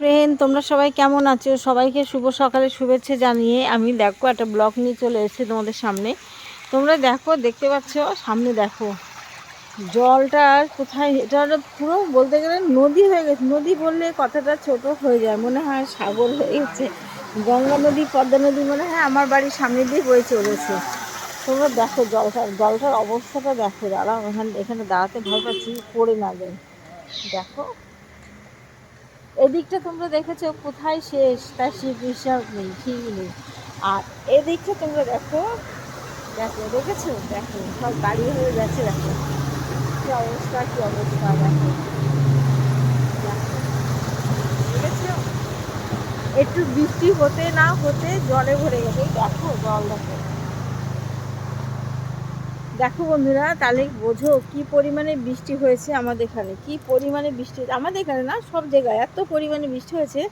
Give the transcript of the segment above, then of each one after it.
Friend তোমরা সবাই কেমন আছো? সবাইকে শুভ সকালে শুভেচ্ছা জানিয়ে আমি দেখো একটা ব্লগ নিয়ে চলে এসেছি তোমাদের সামনে। তোমরা দেখো, দেখতে পাচ্ছ? সামনে দেখো। জলটা কোথায়? এটা পুরো বলতে গেলে নদী হয়ে গেছে। নদী বললে কথাটা ছোট হয়ে যায়। মনে হয় সাগর হয়ে গেছে। গঙ্গা নদী, পদ্মা নদী, মনে হয় আমার বাড়ির সামনে দিয়ে বয়ে চলেছে। তোমরা দেখো জলটার জলটার অবস্থাটা দেখো। দাঁড়াও, এখানে এখানে দাঁড়াতে ভয় পাচ্ছি। পড়ে না যায়। দেখো। এদিকটা তোমরা দেখেছ কোথায় শেষ? তার ঠিক হিসাব নেই, ঠিক নেই। আর এদিকটা তোমরা দেখো দেখো, দেখেছ? দেখো, সব গাড়ি হয়ে গেছে, দেখো। কি অবস্থা কি অবস্থা, দেখো। একটু বৃষ্টি হতে না হতে জলে ভরে গেছে, দেখো, জল দেখো। দেখো বন্ধুরা, তাহলে বোঝো কি পরিমাণে বৃষ্টি হয়েছে আমাদের এখানে? কি পরিমাণে বৃষ্টি আমাদের এখানে না, সব জায়গায় এত পরিমাণে বৃষ্টি হয়েছে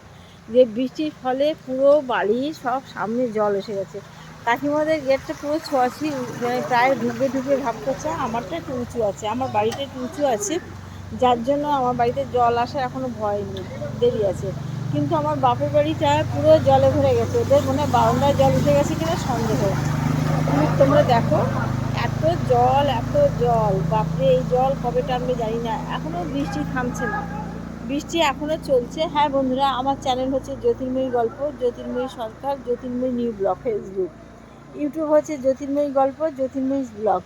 যে বৃষ্টির ফলে পুরো বাড়ি সব সামনে জল এসে গেছে। কাকিমাদের গেটটা পুরো ছোঁয়াছি মানে প্রায় ঢুকে ঢুকে ভাব করছে, আমারটা একটু উঁচু আছে, আমার বাড়িটা একটু উঁচু আছে, যার জন্য আমার বাড়িতে জল আসার এখনও ভয় নেই, দেরি আছে। কিন্তু আমার বাপের বাড়িটা পুরো জলে ভরে গেছে, ওদের মনে হয় বারান্দায় জল উঠে গেছে কিনা সন্দেহ। তুমি তোমরা দেখো। জল, এত জল। বাপরে, এই জল কবে টানবে জানি না। এখনও বৃষ্টি থামছে না। বৃষ্টি এখনও চলছে। হ্যাঁ বন্ধুরা, আমার চ্যানেল হচ্ছে Jyotirmoyee Golpo, Jyotirmoyee Sarkar, Jyotirmoyee new blog, Facebook. YouTube হচ্ছে জ্যোতির্ময়ী গল্প, জ্যোতির্ময়ী ব্লগ।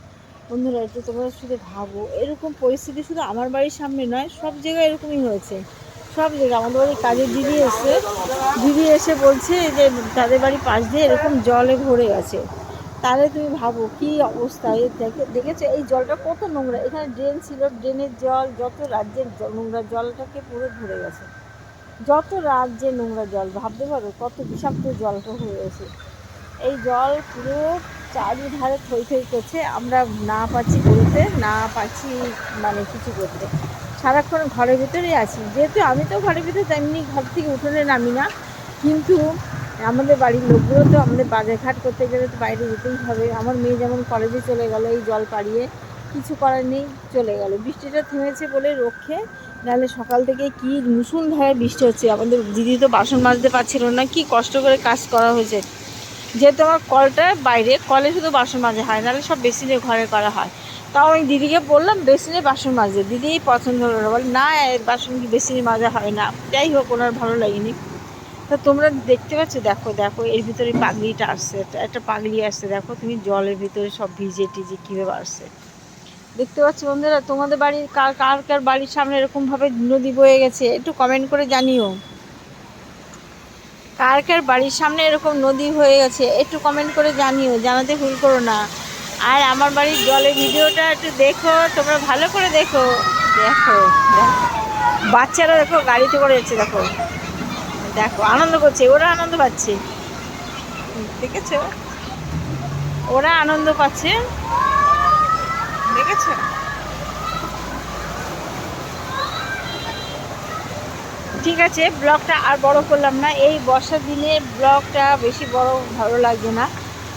বন্ধুরা একটু তোমরা শুধু ভাবো। এরকম পরিস্থিতি শুধু আমার বাড়ির সামনে নয়, সব জায়গায় এরকমই হয়েছে। সব জায়গায় আমাদের বাড়ির কাজের দিদি এসে দিদি এসে বলছে যে, তাদের বাড়ির পাশ দিয়ে এরকম জলে ভরে গেছে। তাহলে তুমি ভাবো কি অবস্থা? এ দেখে দেখেছ? এই জলটা কত নোংরা। এখানে ড্রেন ছিল ড্রেনের জল, যত রাজ্যের নোংরা জলটাকে পুরো ভরে গেছে। যত রাজ্যে নোংরা জল, ভাবতে পারো কত বিষাক্ত জলটা হয়ে গেছে। এই জল পুরো চারিধারে থই থই করছে। আমরা না পাচ্ছি করতে না পাচ্ছি মানে কিছু করতে সারাক্ষণ ঘরের ভিতরেই আছি। যেহেতু আমি তো ঘরের ভিতরে তেমনি ঘর থেকে উঠোনে নামি না, কিন্তু আমাদের বাড়ির লোকগুলো তো আমাদের বাজার ঘাট করতে গেলে তো বাইরে যেতেই হবে। আমার মেয়ে যেমন কলেজে চলে গেল, এই জল পাড়িয়ে কিছু করার নেই, চলে গেল। বৃষ্টিটা থেমেছে বলে রক্ষে, নাহলে সকাল থেকে কি মুসুলধারে বৃষ্টি হচ্ছে? আমাদের দিদি তো বাসন মাজতে পারছিল না, কি কষ্ট করে কাজ করা হয়েছে। যেহেতু আমার কলটা বাইরে, কলে শুধু বাসন মাজা হয়, নাহলে সব বেসিনে ঘরে করা হয়। তাও আমি দিদিকে বললাম, বেসিনে বাসন মাজতে দিদি পছন্দ হলো না। বলে, না বাসন কি বেসিনে মাজা হয় না। যাই হোক, ওনার ভালো লাগেনি। তা তোমরা দেখতে পাচ্ছ, দেখো দেখো, এর ভিতরে পাগড়িটা আসছে, একটা- পাগড়ি আসছে, দেখো, তুমি জলের ভিতরে সব ভিজে টিজে কীভাবে আসছে দেখতে পাচ্ছ বন্ধুরা, তোমাদের বাড়ির কার কার কার বাড়ির সামনে এরকমভাবে নদী বয়ে গেছে, একটু কমেন্ট করে জানিও। কার কার বাড়ির সামনে এরকম নদী হয়ে গেছে, একটু কমেন্ট করে জানিও, জানাতে ভুল করো না। আর আমার বাড়ির জলের ভিডিওটা একটু দেখো, তোমরা ভালো করে দেখো। দেখো দেখো। বাচ্চারা দেখো, গাড়িতে করে যাচ্ছে, দেখো। দেখো, আনন্দ করছে, ওরা আনন্দ পাচ্ছে। দেখেছ? ওরা আনন্দ পাচ্ছে। দেখেছ? ঠিক আছে, ব্লগটা আর বড় করলাম না। এই বর্ষার দিনে ব্লগটা বেশি বড় ভালো লাগবে না।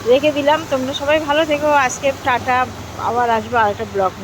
রেখে দিলাম। তোমরা সবাই ভালো থেকো। আজকে টাটা, আবার আসব আরেকটা ব্লগ নিয়ে।